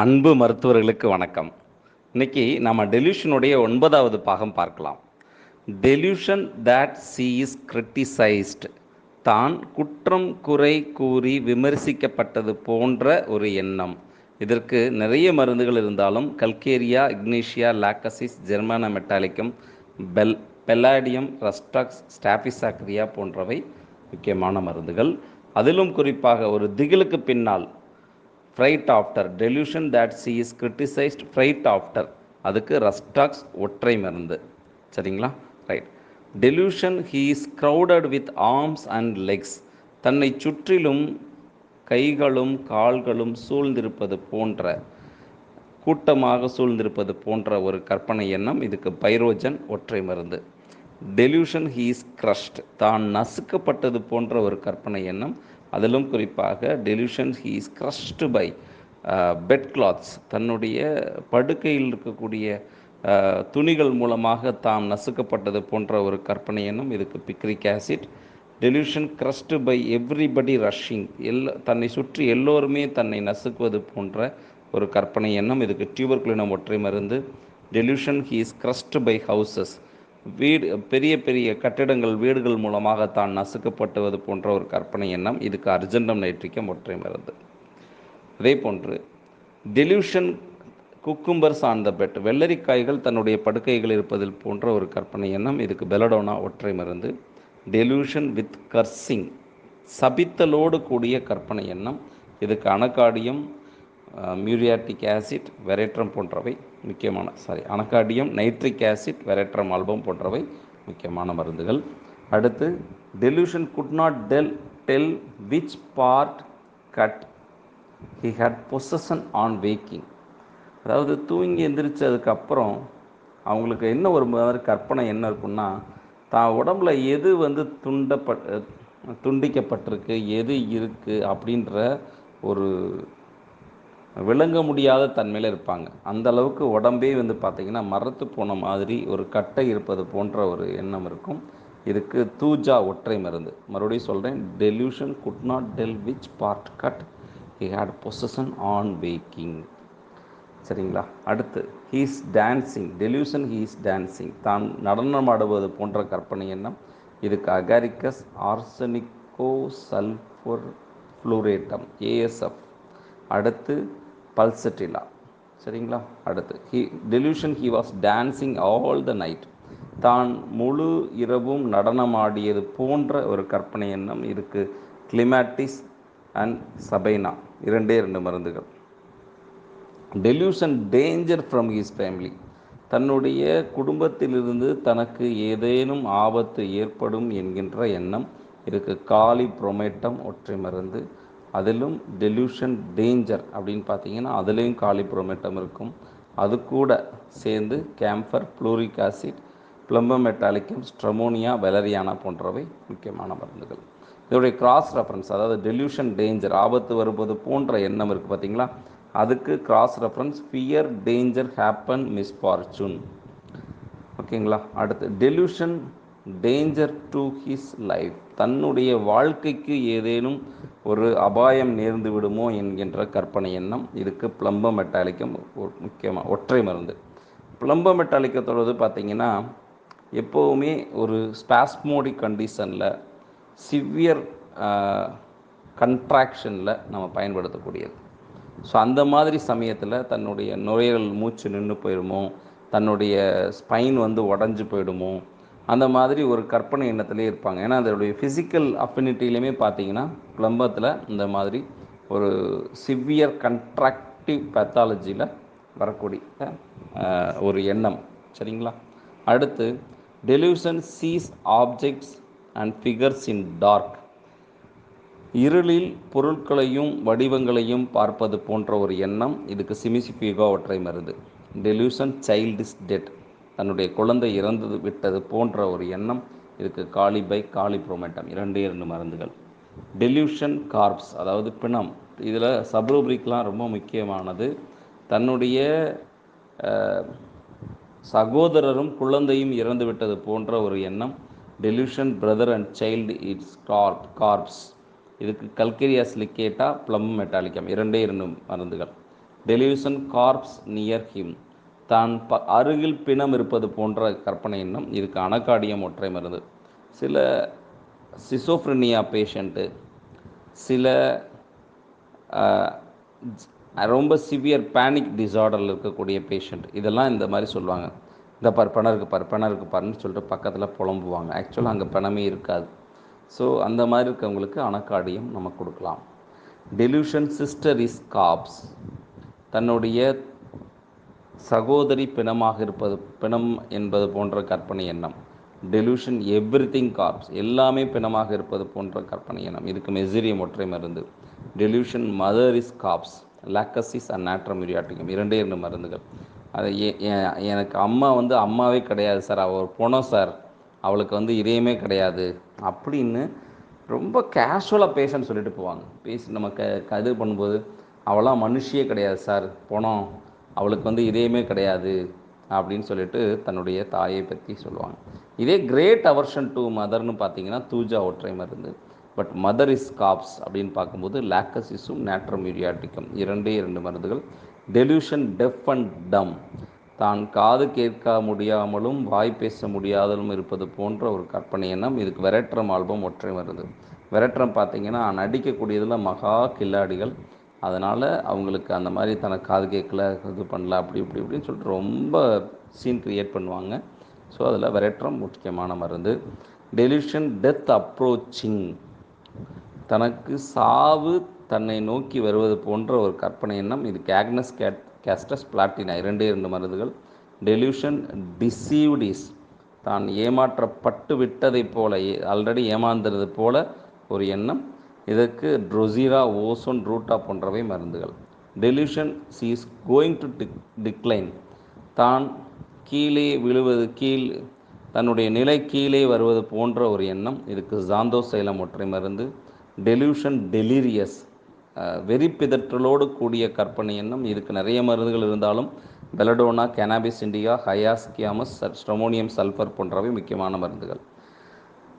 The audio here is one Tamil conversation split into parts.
அன்பு மருத்துவர்களுக்கு வணக்கம். இன்னைக்கு நம்ம டெலியூஷனுடைய ஒன்பதாவது பாகம் பார்க்கலாம். Delusion that she is criticised தான் குற்றம் குறை கூறி விமர்சிக்கப்பட்டது போன்ற ஒரு எண்ணம். இதற்கு நிறைய மருந்துகள் இருந்தாலும் calcarea ignatia lachesis germanium metallicum bell palladium rhus tox staphysagria போன்றவை முக்கியமான மருந்துகள். அதிலும் குறிப்பாக ஒரு திகிலுக்கு பின்னால் fright after delusion that she is criticised fright after அதுக்கு ரஸ்டாக்ஸ் ஒற்றை மருந்து. சரிங்களா? Right delusion he is crowded with arms and legs தன்னை சுற்றிலும் கைகளும் கால்களும் சூழ்ந்திருப்பது போன்ற கூட்டமாக சூழ்ந்திருப்பது போன்ற ஒரு கற்பனை எண்ணம். இதுக்கு பைரோஜன் ஒற்றை மருந்து. டெலியூஷன் ஹீ இஸ் க்ரஷ்ட் தான் நசுக்கப்பட்டது போன்ற ஒரு கற்பனை எண்ணம். அதிலும் குறிப்பாக delusion he is crushed by bed clothes தன்னுடைய படுக்கையில் இருக்கக்கூடிய uh, துணிகள் மூலமாக தாம் நசுக்கப்பட்டது போன்ற ஒரு கற்பனை எண்ணம் இதுக்கு picric acid delusion crushed by everybody rushing L தன்னை சுற்றி எல்லோருமே தன்னை நசுக்குவது போன்ற ஒரு கற்பனை எண்ணம் இதுக்கு டியூபர்குலினம் ஒற்றை மருந்து. Delusion he is crushed by houses வீடு பெரிய பெரிய கட்டிடங்கள் வீடுகள் மூலமாக தான் நசுக்கப்பட்டுவது போன்ற ஒரு கற்பனை எண்ணம் இதுக்கு அர்ஜென்டம் நைட்ரிக்கம் ஒற்றை மருந்து அதே போன்று delusion cucumbers on the bed வெள்ளரிக்காய்கள் தன்னுடைய படுக்கைகள் இருப்பதில் போன்ற ஒரு கற்பனை எண்ணம் இதுக்கு பெலடோனா ஒற்றை மருந்து டெலியூஷன் வித் கர்சிங் சபித்தலோடு கூடிய கற்பனை எண்ணம் இதுக்கு அணக்காடியம் மியூரியாட்டிக் ஆசிட் வெரேற்றம் போன்றவை முக்கியமான சாரி அனகாடியம் நைட்ரிக் ஆசிட் வெரேற்றம் ஆல்பம் போன்றவை முக்கியமான மருந்துகள். அடுத்து delusion could not tell tell which part cut he had person on waking அதாவது தூங்கி எந்திரிச்சதுக்கப்புறம் அவங்களுக்கு என்ன ஒரு மாதிரி கற்பனை என்ன இருக்குன்னா தான் உடம்புல எது வந்து துண்டப்பட் துண்டிக்கப்பட்டிருக்கு எது இருக்குது அப்படின்ற ஒரு விளங்க முடியாத தன்மையில் இருப்பாங்க. அந்த அளவுக்கு உடம்பே வந்து பார்த்திங்கன்னா மரத்து போன மாதிரி ஒரு கட்டை இருப்பது போன்ற ஒரு எண்ணம் இருக்கும். இதுக்கு தூஜா ஒற்றை மருந்து. மறுபடியும் சொல்கிறேன் delusion could not tell which part cut he had poison on waking சரிங்களா? அடுத்து he's dancing delusion he's dancing தான் நடனமாடுவது போன்ற கற்பனை எண்ணம். இதுக்கு agaricus arsenico sulphur fluoratum ASF அடுத்து பல்சட்டிலா. சரிங்களா? அடுத்து he delusion he was dancing all the night தான் முழு இரவும் நடனமாடியது போன்ற ஒரு கற்பனை எண்ணம் இருக்குது கிளிமாட்டிஸ் அண்ட் சபைனா இரண்டே இரண்டு மருந்துகள். Delusion danger from his family தன்னுடைய குடும்பத்திலிருந்து தனக்கு ஏதேனும் ஆபத்து ஏற்படும் என்கின்ற எண்ணம் இதுக்கு காலி புரொமேட்டம் ஒற்றை மருந்து. அதிலும் டெலியூஷன் டேஞ்சர் அப்படின்னு பார்த்தீங்கன்னா அதுலேயும் காலிபுரோமேட்டம் இருக்கும். அது கூட சேர்ந்து camber ப்ளூரிக் acid plumbum metallicum stramonium valeriana போன்றவை முக்கியமான மருந்துகள். இதோடைய கிராஸ் ரெஃபரன்ஸ் அதாவது டெலியூஷன் டேஞ்சர் ஆபத்து வருவது போன்ற எண்ணம் இருக்குது பார்த்தீங்களா? அதுக்கு cross reference fear danger happen misfortune ஓகேங்களா? அடுத்து delusion danger to his life தன்னுடைய வாழ்க்கைக்கு ஏதேனும் ஒரு அபாயம் நேர்ந்து விடுமோ என்கின்ற கற்பனை எண்ணம் இதுக்கு பிளம்ப மெட்டாலிக்கம் முக்கியமாக ஒற்றை மருந்து. பிளம்ப மெட்டாலிக்கத்தோடது பார்த்தீங்கன்னா எப்போவுமே ஒரு ஸ்பாஸ்மோடிக் கண்டிஷனில் சிவியர் கன்ட்ராக்ஷனில் நம்ம பயன்படுத்தக்கூடியது. ஸோ அந்த மாதிரி சமயத்தில் தன்னுடைய நுரையீரல் மூச்சு நின்று போயிடுமோ தன்னுடைய ஸ்பைன் வந்து உடஞ்சி போயிடுமோ அந்த மாதிரி ஒரு கற்பனை எண்ணத்திலே இருப்பாங்க. ஏன்னா அதோடைய ஃபிசிக்கல் அஃபினிட்டிலையுமே பார்த்தீங்கன்னா பிளம்பத்தில் இந்த மாதிரி ஒரு சிவியர் கன்ட்ராக்டிவ் பேத்தாலஜியில் வரக்கூடிய ஒரு எண்ணம். சரிங்களா? அடுத்து delusion sees objects and figures in dark இருளில் பொருட்களையும் வடிவங்களையும் பார்ப்பது போன்ற ஒரு எண்ணம் இதுக்கு சிமிசிபிகா ஒற்றை மருந்து. டெலியூஷன் சைல்டு இஸ் டெட் தன்னுடைய குழந்தை இறந்து விட்டது போன்ற ஒரு எண்ணம் இதுக்கு காலிபை காலிப்ரோமேட்டம் இரண்டு இரண்டு மருந்துகள். டெலியூஷன் கார்ப்ஸ் அதாவது பிணம். இதில் சப்ரூப்ரிக்லாம் ரொம்ப முக்கியமானது. தன்னுடைய சகோதரரும் குழந்தையும் இறந்து விட்டது போன்ற ஒரு எண்ணம். Delusion brother and child it's corpse corpse இதுக்கு கல்கேரியா சிலிக்கேட்டா ப்ளம் மெட்டாலிக்கம் இரண்டே இரண்டு மருந்துகள். டெலியூஷன் கார்ப்ஸ் நியர் ஹிம் தான் ப அருகில் பிணம் இருப்பது போன்ற கற்பனை எண்ணம் இதுக்கு அணக்காடியம் ஒற்றை மருந்து. சில சிசோஃப்ரினியா பேஷண்ட்டு சில ரொம்ப சிவியர் பேனிக் டிசார்டரில் இருக்கக்கூடிய பேஷண்ட் இதெல்லாம் இந்த மாதிரி சொல்லுவாங்க. இந்த பார் பணம் இருக்குது பார் பணம் இருக்குது பாருன்னு சொல்லிட்டு பக்கத்தில் புலம்புவாங்க. ஆக்சுவலாக அங்கே பணமே இருக்காது. ஸோ அந்த மாதிரி இருக்கவங்களுக்கு அணக்காடியம் நம்ம கொடுக்கலாம். டெலியூஷன் சிஸ்டர் இஸ் காப்ஸ் தன்னுடைய சகோதரி பிணமாக இருப்பது பிணம் என்பது போன்ற கற்பனை எண்ணம். டெலியூஷன் எவ்ரி திங் கார்ப்ஸ் எல்லாமே பிணமாக இருப்பது போன்ற கற்பனை எண்ணம். இதுக்கு மெசிரியம் ஒற்றை மருந்து. Delusion mother is corpse Lachesis and நாட்ரமிரியாட்டிகம் இரண்டே இரண்டு மருந்துகள். அது எனக்கு அம்மா வந்து அம்மாவே கிடையாது சார். அவள் ஒரு பொணம் சார். அவளுக்கு வந்து இதயமே கிடையாது. அப்படின்னு ரொம்ப கேஷுவலாக பேஷண்ட் சொல்லிட்டு போவாங்க. பேசி நம்ம க க- இது பண்ணும்போது அவளாம் மனுஷியே கிடையாது சார். போனோம் அவளுக்கு வந்து இதயமே கிடையாது அப்படின்னு சொல்லிட்டு தன்னுடைய தாயை பற்றி சொல்லுவாங்க. இதே கிரேட் அவர்ஷன் டு மதர்னு பார்த்தீங்கன்னா தூஜா ஒற்றை மருந்து பட் மதர் இஸ் காப்ஸ் அப்படின்னு பார்க்கும்போது லாக்கசிஸும் நேட்ரமியூரியாட்டிக்கம் இரண்டே இரண்டு மருந்துகள். டெலியூஷன் டெஃப் அண்ட் டம் தான் காது கேட்க முடியாமலும் வாய் பேச முடியாதலும் இருப்பது போன்ற ஒரு கற்பனை எண்ணம். இதுக்கு வெரட்ரம் ஆல்பம் ஒற்றை மருந்து வெரட்ரம் பார்த்தீங்கன்னா நடிக்கக்கூடியதில் மகா கில்லாடிகள். அதனால் அவங்களுக்கு அந்த மாதிரி தனக்கு காது கேட்கல இது பண்ணல அப்படி இப்படி இப்படின்னு சொல்லிட்டு ரொம்ப சீன் க்ரியேட் பண்ணுவாங்க. ஸோ அதில் வெரட்ரம் முக்கியமான மருந்து டெலியூஷன் டெத் அப்ரோச்சிங் தனக்கு சாவு தன்னை நோக்கி வருவது போன்ற ஒரு கற்பனை எண்ணம் இது கேக்னஸ் கேட் கேஸ்டஸ் பிளாட்டினா இரண்டே இரண்டு மருந்துகள். டெலியூஷன் டிசீவ்டிஸ் தான் ஏமாற்றப்பட்டு விட்டதைப் போல ஆல்ரெடி ஏமாந்துறது போல ஒரு எண்ணம். இதற்கு ட்ரொசிரா ஓசோன் ரூட்டா போன்றவை மருந்துகள். Delusion she is going to decline தான் கீழே விழுவது கீழ் தன்னுடைய நிலை கீழே வருவது போன்ற ஒரு எண்ணம். இதுக்கு ஜாந்தோ சைலம் ஒற்றை மருந்து. Delusion delirious. வெறிப்பிதற்றலோடு கூடிய கற்பனை எண்ணம். இதுக்கு நிறைய மருந்துகள் இருந்தாலும் belladonna cannabis indica hyoscyamus stramonium sulphur போன்றவை முக்கியமான மருந்துகள்.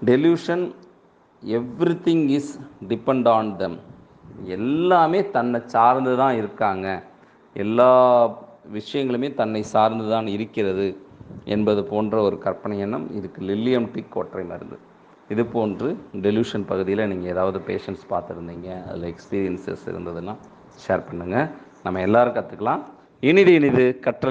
Delusion everything is depend on them எல்லாமே தன்னை சார்ந்து தான் இருக்காங்க. எல்லா விஷயங்களுமே தன்னை சார்ந்து தான் இருக்கிறது என்பது போன்ற ஒரு கற்பனை எண்ணம் இதுக்கு லில்லியம் டிக் ஒற்றை மருந்து. இது போன்று டெலியூஷன் பகுதியில் நீங்கள் ஏதாவது பேஷண்ட்ஸ் பார்த்துருந்தீங்க அதில் எக்ஸ்பீரியன்சஸ் இருந்ததுன்னா ஷேர் பண்ணுங்கள் நம்ம எல்லோரும் கற்றுக்கலாம் இனிது இனிது கற்ற